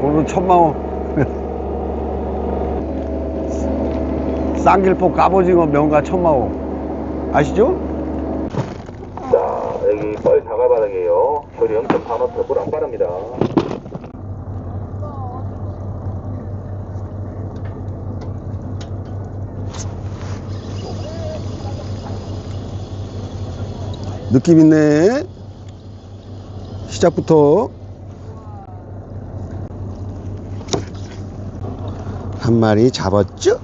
그거는 천마원. 쌍길포 갑오징어 명가 천마원. 아시죠? 자, 여기 뻘 자갈바닥이에요. 거리 0.4m 물안 빠릅니다. 느낌 있네. 시작부터. 한 마리 잡았죠?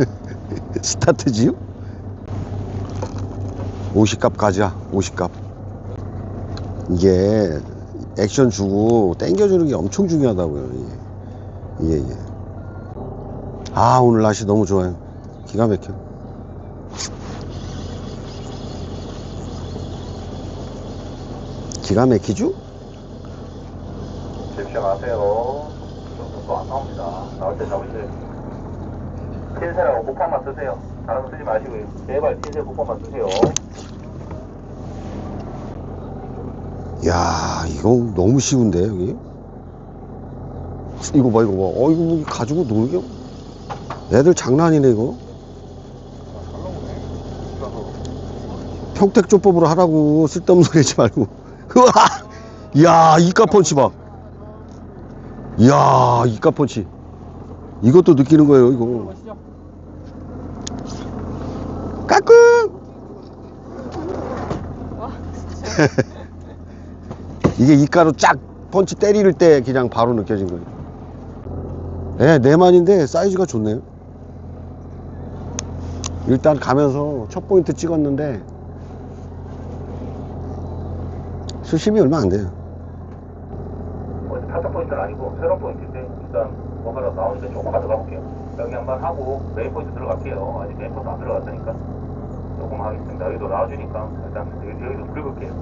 스타트지요? 50값 가자, 50값. 이게 액션 주고 땡겨주는 게 엄청 중요하다고요. 이게. 예, 예. 아, 오늘 날씨 너무 좋아요. 기가 막혀. 기가 막히죠? 조심하세요. 또 안 나옵니다. 나올 때 잡으세요. 핀셋하고 복판만 쓰세요. 다른 거 쓰지 마시고요. 제발 핀셋 복판만 쓰세요. 야 이거 너무 쉬운데 여기 이거 봐 이거 봐어 이거 뭐 가지고 놀겨 애들 장난이네 이거 평택 조법으로 하라고 쓸데없는 소리 하지 말고 우와 야 이까 펀치 봐 이야 이까 펀치 이것도 느끼는 거예요 이거 까꿍 이게 이가로 쫙 펀치 때릴 때 그냥 바로 느껴진 거예요. 예, 네 만인데 사이즈가 좋네요. 일단 가면서 첫 포인트 찍었는데 수심이 얼마 안 돼요. 포인트는 아니고 새로운 포인트인데 일단 뭐가라 나오는데 조금만 더 가볼게요. 여기 한번 하고 메인 포인트 들어갈게요. 아직 메인 포인트 안 들어갔으니까 조금 하겠습니다. 여기도 나와주니까 일단 여기, 여기도 긁을게요.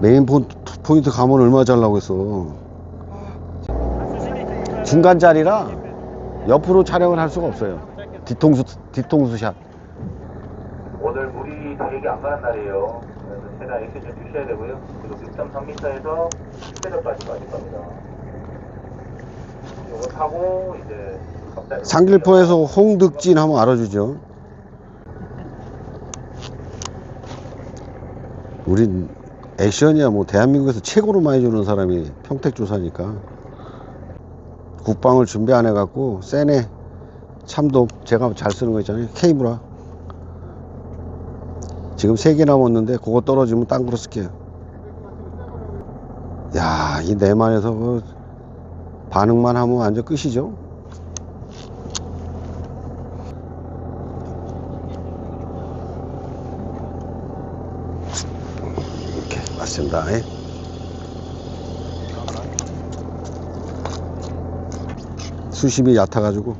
메인 포- 포인트 가면 얼마 잘라고 했어. 중간 자리라 옆으로 촬영을 할 수가 없어요. 뒤통수, 뒤통수 샷. 오늘 물이 되게 안 가는 날이에요. 그래서 최대한 액션 좀 주셔야 되고요. 그리고 6.3m에서 10m까지 빠질 겁니다. 이거 타고 이제 상길포에서 홍득진 한번 알아주죠. 우린 액션이야. 뭐 대한민국에서 최고로 많이 주는 사람이 평택조사니까. 국방을 준비 안 해갖고 세네. 참돔. 제가 잘 쓰는 거 있잖아요. 케이브라. 지금 세개 남았는데 그거 떨어지면 딴 거로 쓸게요. 야이 내만에서 그 반응만 하면 완전 끝이죠 이렇게 맞습니다. 예. 수심이 얕아가지고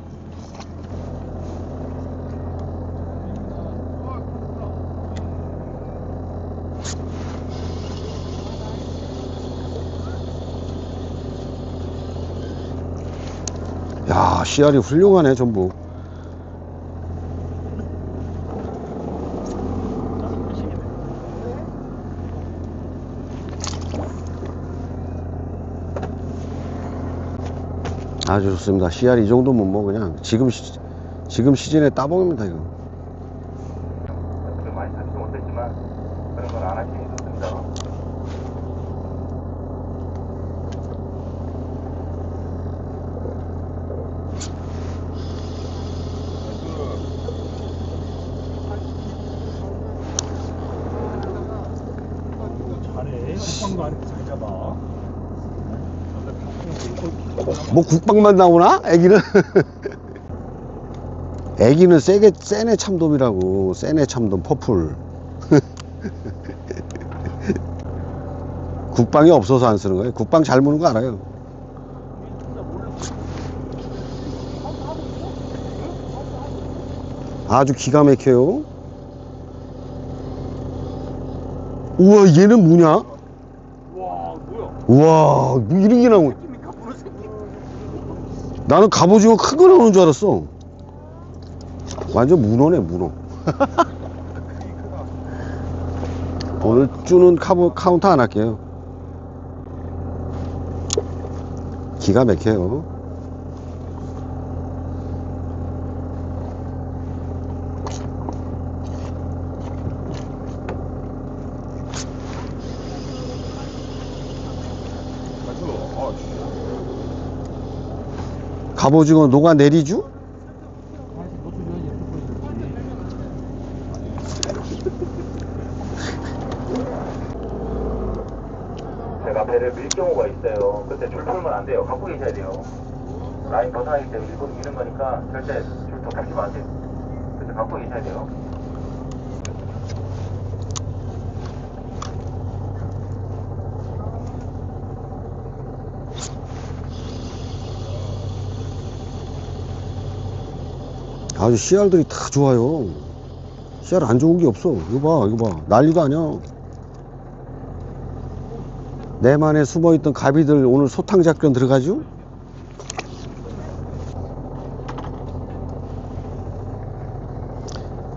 야 씨알이 훌륭하네 전부 아주 좋습니다. CR 이 정도면 뭐 그냥 지금 시, 지금 시즌에 따봉입니다 이거. 그렇게 많이 잡지 못했지만 그런 건 안 하시는 게 좋습니다. 잘해. 쿠팡도 안 잘 잡아. 뭐 국방만 나오나? 애기는 애기는 세게 세네 참돔이라고 세네 참돔 퍼플. 국방이 없어서 안 쓰는 거예요. 국방 잘 무는 거 알아요. 아주 기가 막혀요. 우와 얘는 뭐냐? 와 뭐야? 우와 뭐 이런 게 나오네. 새끼입니까? 무슨 새끼? 나는 갑오징어 큰 거 나오는 줄 알았어. 완전 문어네, 문어. 오늘 쭈는 카보, 카운트 안 할게요. 기가 막혀요. 아, 진짜. 갑오징어 녹아내리죠? 제가 배를 밀 경우가 있어요. 그때 줄 풀면 안 돼요. 갖고 계셔야 돼요. 라인 벗어나기 때문에 일부러 미는 거니까 절대 줄도 잡지 마세요. 그때 갖고 계셔야 돼요. 아주 씨알들이 다 좋아요. 씨알 안 좋은 게 없어. 이거 봐, 이거 봐. 난리도 아니야. 내만에 숨어있던 가비들 오늘 소탕 작전 들어가죠?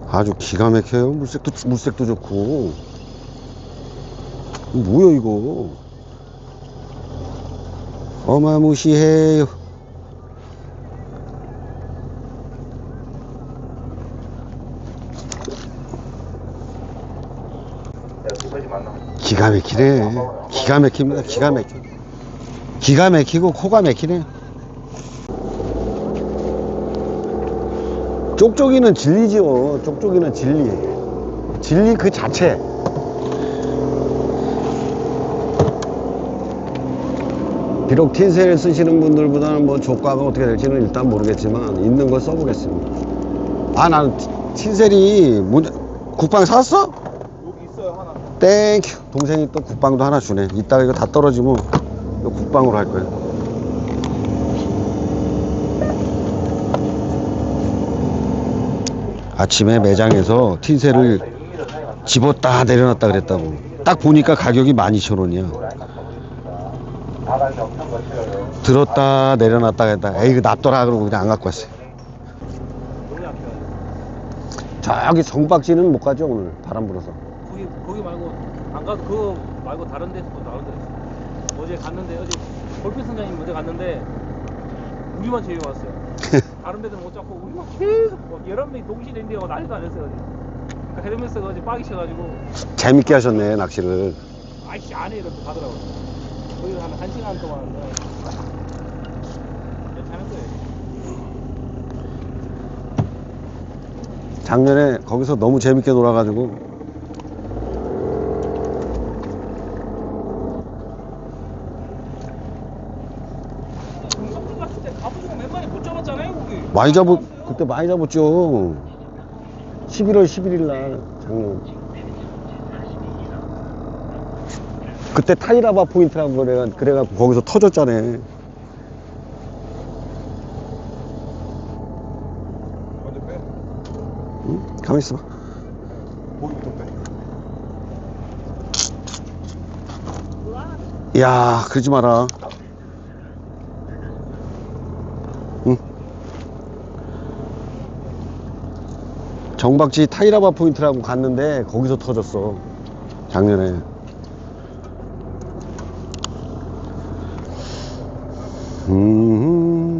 아주 기가 막혀요. 물색도, 물색도 좋고. 뭐야, 이거. 어마무시해요. 내가 두 가지 만나. 기가 막히네. 기가 막힙니다. 기가 막혀. 기가 막히고 코가 막히네. 쪽쪽이는 진리지요. 쪽쪽이는 진리. 진리 그 자체. 비록 틴셀 쓰시는 분들보다는 뭐 조과가 어떻게 될지는 일단 모르겠지만 있는 걸 써보겠습니다. 아, 티- 틴셀이 뭐, 국방 샀어? 땡큐 동생이 또 국방도 하나 주네. 이따가 이거 다 떨어지면 이거 국방으로 할 거야. 아침에 매장에서 틴셀을 집었다 내려놨다 그랬다고. 딱 보니까 가격이 12,000원이야 바닥이 엄청 거칠어요. 들었다 내려놨다 했다. 에이 이거 놔둬라 그러고 그냥 안 갖고 왔어요. 저기 정박지는 못 가죠 오늘. 바람 불어서 거기 거기 말고 안 가도 그거 말고 다른 데서 또 다른 데 있어. 어제 갔는데 어제 골프 선장님 어제 갔는데 우리만 제일 왔어요. 다른 데들은 못 잡고 우리만 계속 막 여러 명이 동시에 있는데 난리도 안 했어요. 어제. 그러니까 헤르메스가 어제 빠기 쳐가지고 재밌게 하셨네 낚시를 아이씨 안해 이렇게 가더라고. 거기서 한 1시간 동안 어, 괜찮았어요. 작년에 거기서 너무 재밌게 놀아가지고 동성들 갔을 때 가보고 몇 마리 못 잡았잖아요 거기. 많이 잡았 그때 많이 잡았죠 11월 11일 날 작년 그때 타이라바 포인트라고 그래 그래갖고 거기서 터졌잖아. 응? 있어봐 고기부터 빼. 야 그러지 마라 정박지 타이라바 포인트라고 갔는데 거기서 터졌어 작년에. 음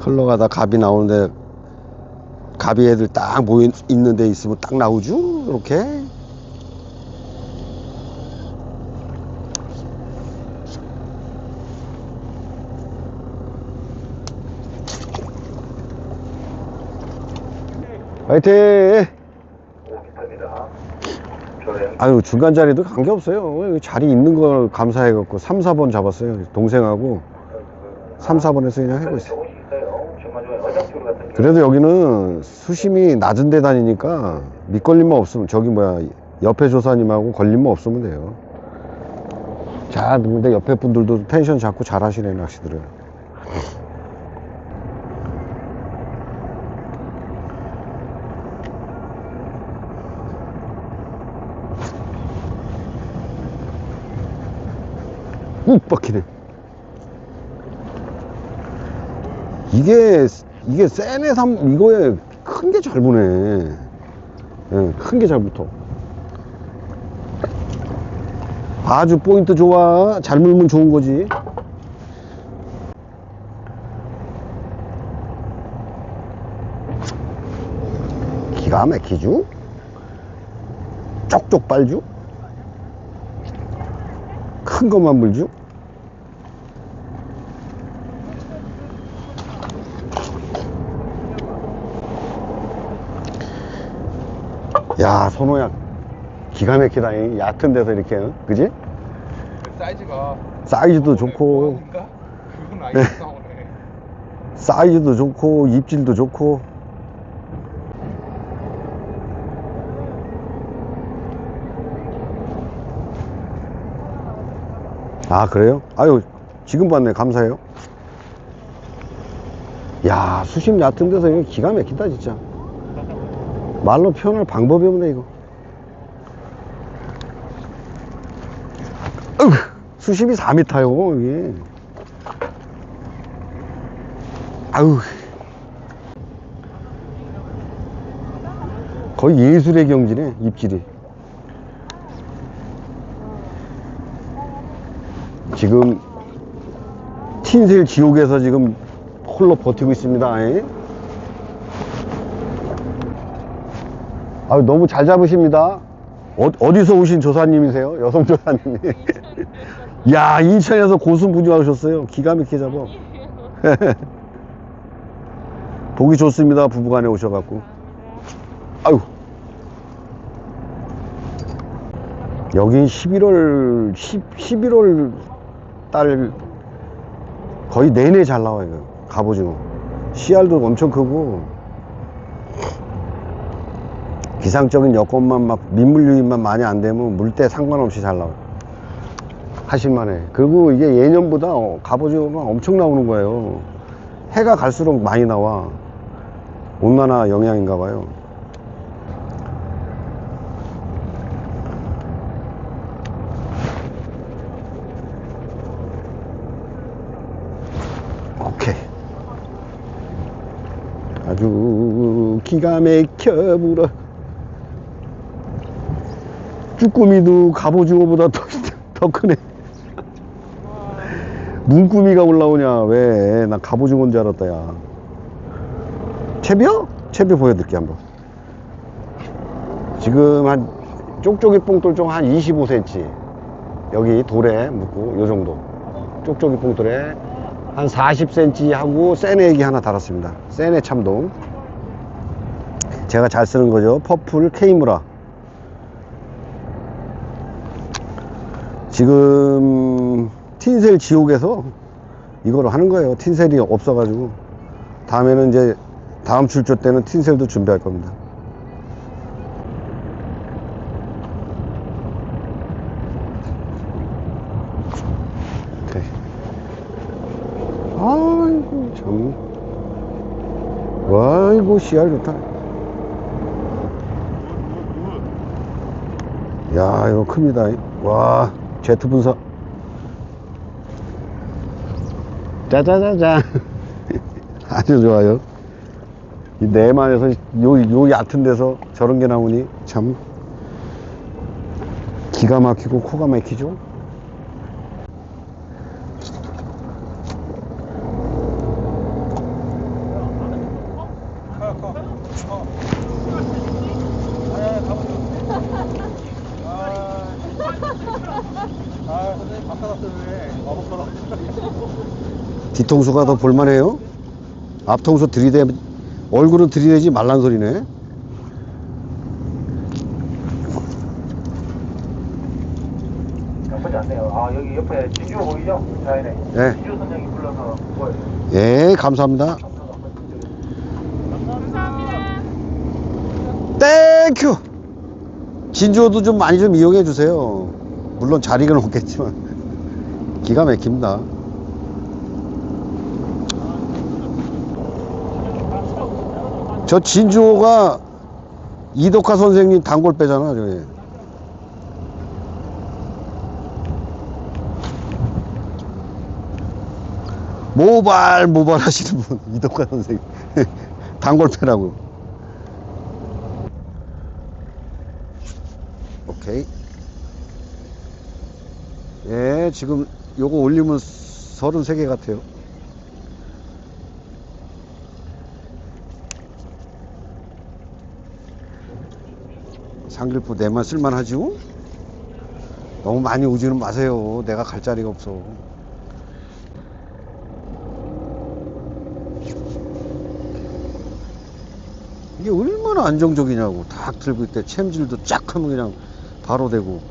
흘러가다 갑이 나오는데 갑이 애들 딱 모여 있는 데 있으면 딱 나오죠 이렇게 화이팅! 저는 아유 중간 자리도 관계없어요 자리 있는 걸 감사해갖고 3, 4번 잡았어요 동생하고 3, 4번에서 그냥 하고 있어요 조금씩 있어요. 정말 좋아요. 어장줄 같은 게. 그래도 여기는 수심이 낮은 데 다니니까 밑걸림만 없으면 저기 뭐야 옆에 조사님하고 걸림만 없으면 돼요 자 근데 옆에 분들도 텐션 잡고 잘 하시네 낚시들을 욱 박히네 이게 이게 세네 삼 이거에 큰 게 잘 보네. 예, 큰게 잘 붙어. 아주 포인트 좋아. 잘 물면 좋은 거지. 기가 막히죠? 쪽쪽 빨죠? 큰 것만 물죠? 야, 손호야. 기가 막히다. 이 얕은 데서 이렇게, 어? 그지? 사이즈가 사이즈도 좋고, 그건가? 그건 나오네 사이즈도 좋고, 입질도 좋고. 아, 그래요? 아유, 지금 봤네. 감사해요. 야, 수심 얕은 데서 이거 기가 막히다, 진짜. 말로 표현할 방법이 없네, 이거. 으 수심이 4m요, 이게. 아우. 거의 예술의 경지네, 입질이. 지금, 틴셀 지옥에서 지금 홀로 버티고 있습니다. 아유, 너무 잘 잡으십니다. 어, 어디서 오신 조사님이세요? 여성 조사님이. 야, 인천에서 고수분주하셨어요. 기가 막히게 잡아. 보기 좋습니다. 부부간에 오셔갖고. 아유. 여긴 11월, 10, 11월 달 거의 내내 잘 나와요. 갑오징어. 씨알도 엄청 크고. 기상적인 여건만 막 민물 유입만 많이 안 되면 물때 상관없이 잘 나와요. 하실만해. 그리고 이게 예년보다 어, 갑오징어가 엄청 나오는 거예요. 해가 갈수록 많이 나와. 온난화 영향인가 봐요. 오케이. 아주 기가 막혀 불어. 쭈꾸미도 갑오징어보다 더, 더 크네. 문꾸미가 올라오냐, 왜. 나 갑오징어인 줄 알았다, 야. 채비요? 채비 보여드릴게, 한번. 지금 한, 쪽쪽이 뽕돌 좀한 25cm. 여기 돌에 묻고, 요 정도. 쪽쪽이 뽕돌에 한 40cm 하고, 세네기 하나 달았습니다. 세네 참돔. 제가 잘 쓰는 거죠. 퍼플 케이무라. 지금 틴셀 지옥에서 이걸 하는 거예요. 틴셀이 없어 가지고 다음에는 이제 다음 출조 때는 틴셀도 준비할 겁니다. 오케이. 아이고 참. 아이고 씨알 좋다. 야 이거 큽니다. 와 제트 분석. 짜자자자. 아주 좋아요. 이 내만에서 요, 요 얕은 데서 저런 게 나오니 참 기가 막히고 코가 막히죠? 아 선생님 바꿔놨었네 마법처럼 뒤통수가 더 볼만해요? 앞통수 들이대, 얼굴은 들이대지 말란 소리네. 나쁘지 않네요. 아, 여기 옆에 진주 보이죠? 자연에. 네. 진주 선장이 불러서 보여요. 예, 감사합니다. 감사합니다. 땡큐! 진주호도 좀 많이 좀 이용해 주세요. 물론 자리는 없겠지만. 기가 막힙니다. 저 진주호가 이덕화 선생님 단골 빼잖아, 저기. 모발, 모발 하시는 분, 이덕화 선생님. 단골 빼라고. 오케이. 예, 지금 요거 올리면 33개 같아요. 상길포 내만 쓸만하지요? 너무 많이 오지는 마세요. 내가 갈 자리가 없어. 이게 얼마나 안정적이냐고. 딱 들고 있대. 챔질도 쫙 하면 그냥 바로 되고.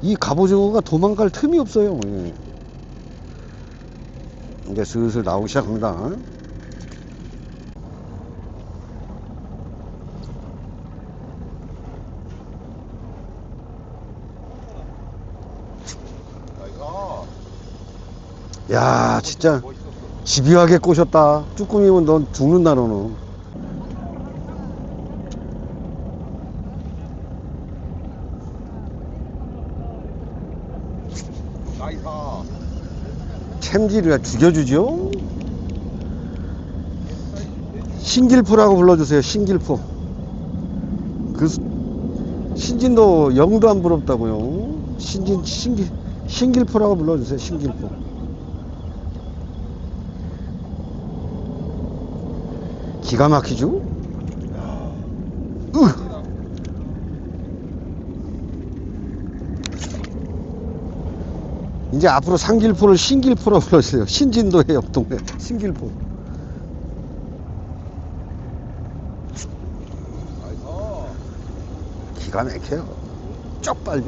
이 갑오징어가 도망갈 틈이 없어요. 예. 이제 슬슬 나오기 시작합니다. 아, 야, 진짜. 집요하게 꼬셨다. 쭈꾸미면 넌 죽는다, 너는. 챔질이라 죽여주죠? 신길포라고 불러주세요, 신길포. 그, 수- 신진도 영도 안 부럽다고요. 신진, 신길, 신길포라고 불러주세요, 신길포. 기가 막히죠? 으! 이제 앞으로 상길포를 신길포라고 불러주세요. 신진도의 옆동네 신길포. 기가 막혀요. 쪽 빨려.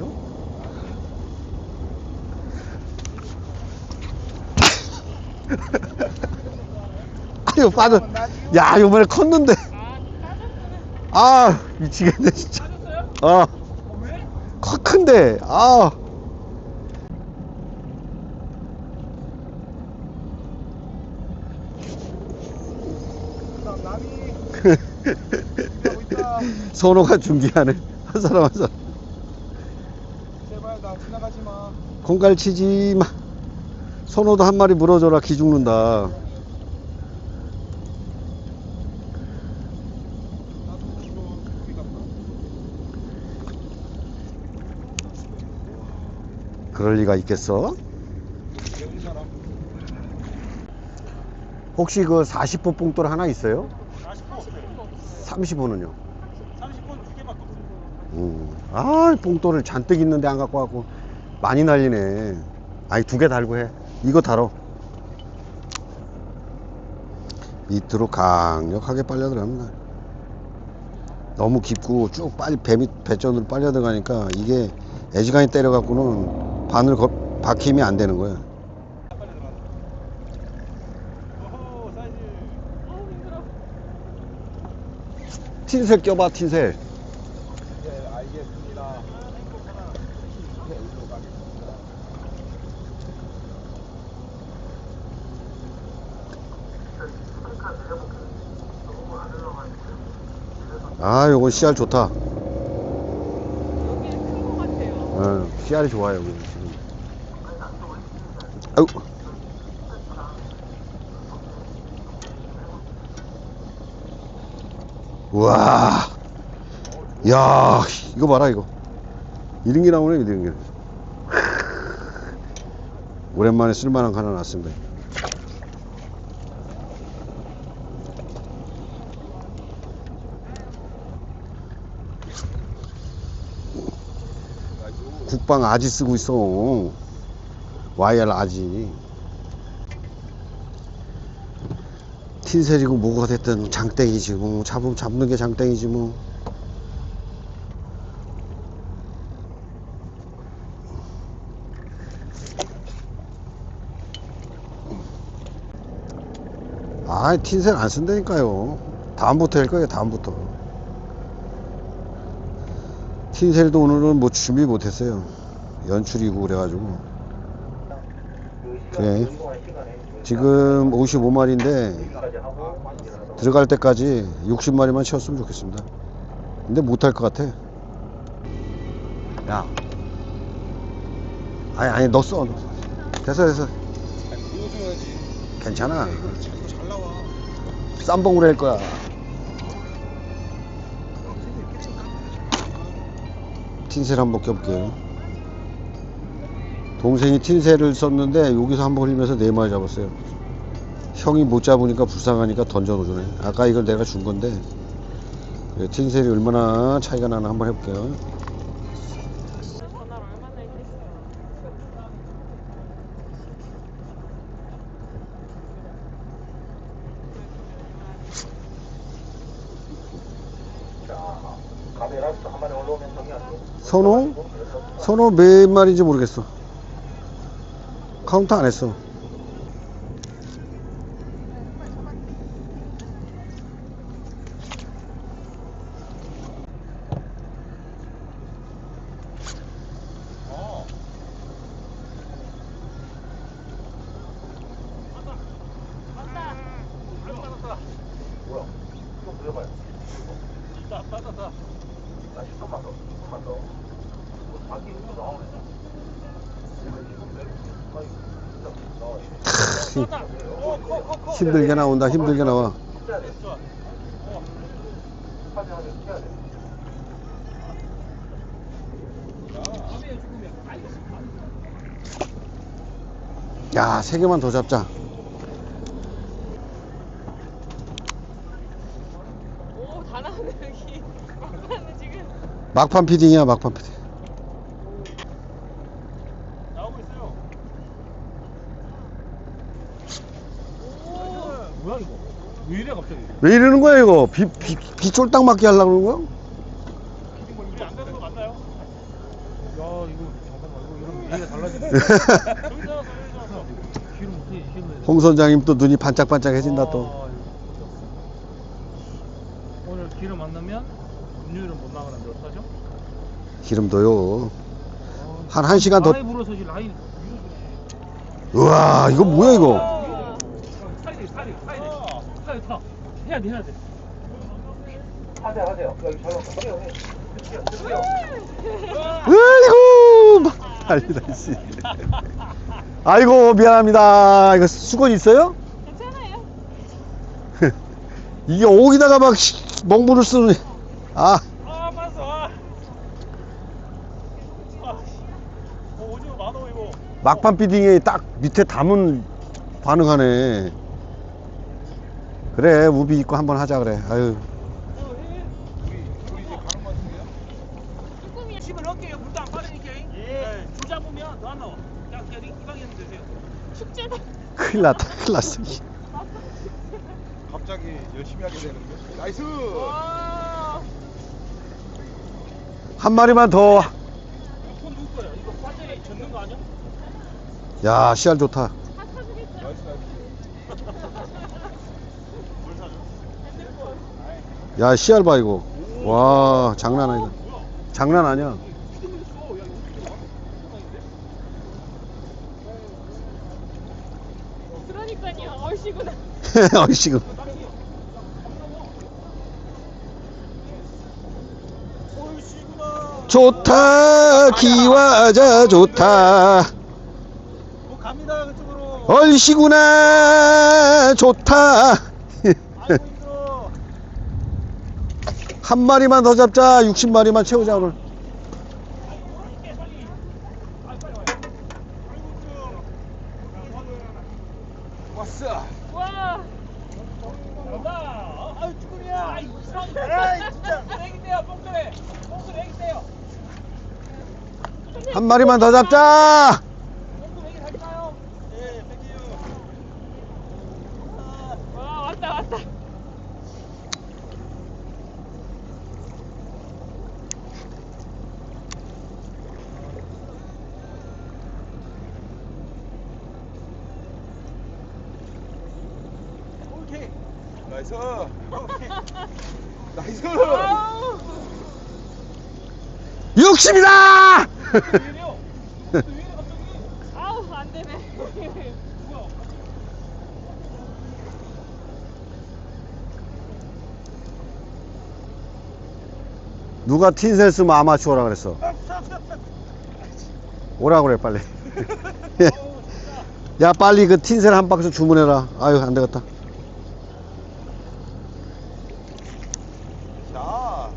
아유 빠져. 야 요번에 컸는데. 아 미치겠네 진짜. 아. 커 큰데. 아. 선호가 준비하네. 한 사람 한 사람. 공갈 치지 마. 선호도 한 마리 물어줘라 기 죽는다. 나도 이거 우리 갔다. 그럴 리가 있겠어? 혹시 그 40호 뽕돌 하나 있어요? 35는요? 30분 두 개밖에 없어. 음. 아, 뽕돌을 잔뜩 있는데 안 갖고 갖고 많이 날리네. 아니, 두 개 달고 해. 이거 달어. 밑으로 강력하게 빨려 들어갑니다. 너무 깊고 쭉 빨리 배 밑 배전으로 빨려 들어가니까 이게 애지간히 때려갖고는 바늘 거, 박힘이 안 되는 거야. 틴셀 껴봐, 틴셀. 아, 요건 씨알 좋다. 어, 씨알이 좋아요, 여기 지금. 아유. 우와. 야, 이거 봐라, 이거. 게 나오네, 게. 오랜만에 쓸만한 거 하나 났습니다. 국방 아지 쓰고 있어. YR 아지. 틴셀이고 뭐가 됐든 장땡이지 뭐. 잡으면 잡는 게 장땡이지 뭐. 아, 틴셀 안 쓴다니까요. 다음부터 할 거예요, 다음부터. 틴셀도 오늘은 뭐 준비 못했어요. 연출이고 그래가지고. 그래. 지금 55마리인데 까지 하고 들어갈 때까지 60마리만 채웠으면 좋겠습니다. 근데 못할 것 같아. 야. 아니, 아니, 너 써. 됐어, 됐어. 괜찮아. 쌈봉으로 할 거야. 틴셀 한번 껴볼게요. 동생이 틴새를 썼는데 여기서 한 번 흘리면서 네 마리 잡았어요. 형이 못 잡으니까 불쌍하니까 던져놓으네. 아까 이걸 내가 준 건데 예, 틴셀이 얼마나 차이가 나나 한번 해볼게요. 전화를 얼마나 했겠어요? 자, 가베 라스트 한 마리 올라오면 정리할게요. 선호? 선호 몇 마리인지 모르겠어. 카운트 안 했어. 뭐야? 좀 들어봐요. 따, 따, 따, 따. 나 10분만 더, 10분만 더. 뭐, 자기 이거 나오네. 이거 지금 내, 아이, 진짜, 나, 힘들게 나온다. 힘들게 나와. 돼. 야, 세 개만 더 잡자. 오, 다 나오네, 여기. 막판에 지금. 막판 피딩이야, 막판 피딩. 나오고 있어요. 뭐야 이거? 왜 이래 갑자기? 왜 이러는 거야, 이거? 비, 비, 비 쫄딱 맞게 하려고 그러는 거야? 우리 안 가는 거 맞나요? 야 이거 잠깐만 이거 이런 얘기가 달라지네. 여기 나와서 여기 나와서 기름 어떻게 기름 내야 돼? 홍 선장님 또 눈이 반짝반짝해진다, 또. 아, 이거 오늘 기름 안 넣으면 음료율은 못 나가는데 어떡하죠? 기름도요. 한 1시간 더. 라인 불어서 지 라인 우와, 이거 뭐야, 이거? 사이드 사이드 사이드 사이드 타 해야 돼 해야 돼 하세요, 하세요. 여기 잘. 해요, 해. 드세요, 드세요. 아이고, 막 난리다, 씨. 아이고, 미안합니다. 이거 수건 있어요? 괜찮아요. 이게 옥이다가 막 씨, 먹물을 쓰는. 아, 아 맞어 아. 아, 씨. 어, 오징어 많어 이거 막판 비딩에 딱 밑에 담은 반응하네. 그래, 우비 입고 한번 하자, 그래. 아유. 조금이야. 물도 안 예. 잡으면 더안 나와 자 이방에 축제다. 큰일 났다, 큰일 났어. 갑자기 열심히 하게 되는데. 나이스! 와. 한 마리만 더. 이거 손 누구 거야 이거 완전히 젖는 거 아니야? 야, 씨알 좋다. 다 타주겠죠? 나이스, 나이스. 야, 씨알 봐, 이거. 와, 장난 아니다. 장난 아니야. 그러니까요. 얼씨구나. 얼씨구. 좋다, 기와자 좋다. 뭐 갑니다 그쪽으로 얼씨구나, 좋다. 아이고 힘들어 한 마리만 더 잡자. 60마리만 채우자, 오늘. 왔어! 와. 간다 아유 쭈꾸미야 아이 아이 진짜 애기대요 뽕소리 뽕소리 애기대요 한 마리만 더 잡자. 뽕소리 애기 갈까요? 예 땡큐 와, 왔다, 왔다. 오케이 나이스! 나이스! 아우. 60이다! 왜 이래요? 왜 이래 갑자기 아우, 안 되네. 누가 틴셀 쓰면 아마추어라 그랬어. 오라 그래, 빨리. 야, 빨리 그 틴셀 한 박스 주문해라. 아유, 안 되겠다. 자, 야,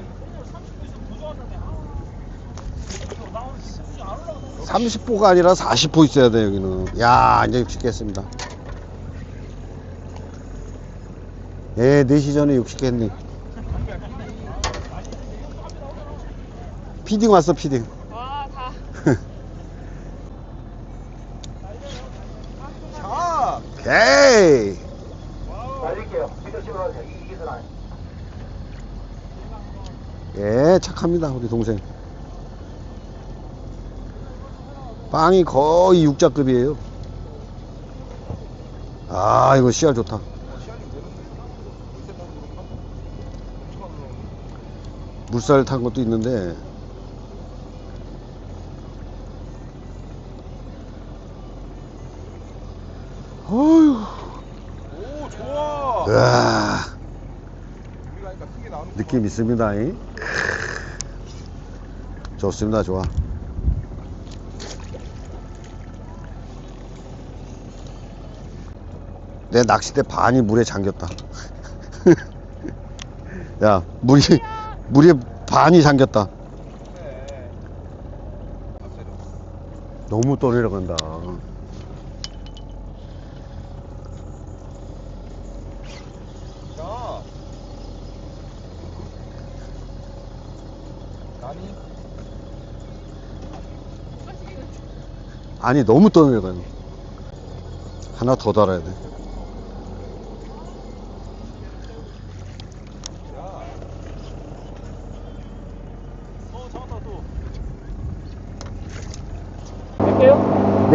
이거 오늘 30분에서 더 좋았는데. 아. 이거 나 오늘 진짜 안 올라가서. 30호가 아니라 40호 있어야 돼 여기는 야 이제 60개 했습니다 예 4시 전에 60개 했네 피딩 왔어 피딩 와, 다. 자. 오케이. 예 착합니다 우리 동생 빵이 거의 육자급이에요 아 이거 씨알 좋다. 물살 탄 것도 있는데 어휴 오, 좋아. 으아 느낌 있습니다 잉? 좋습니다 좋아 내 낚싯대 반이 물에 잠겼다 야 물이 물에 반이 잠겼다. 너무 떠내려 간다 자. 나니? 아니 너무 떠내려가요 하나 더 달아야 돼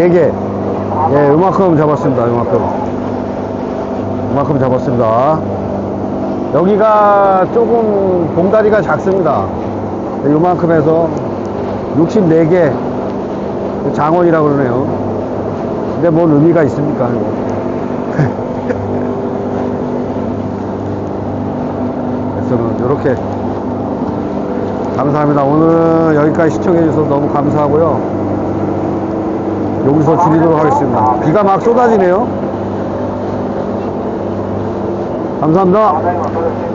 4개. 예 이만큼 잡았습니다 이만큼. 이만큼 잡았습니다. 여기가 조금 봉다리가 작습니다. 이만큼 해서 64개. 장원이라고 그러네요. 근데 뭔 의미가 있습니까? 저는 이렇게 뭐 감사합니다. 오늘 여기까지 시청해 주셔서 너무 감사하고요. 여기서 줄이도록 하겠습니다. 비가 막 쏟아지네요. 감사합니다.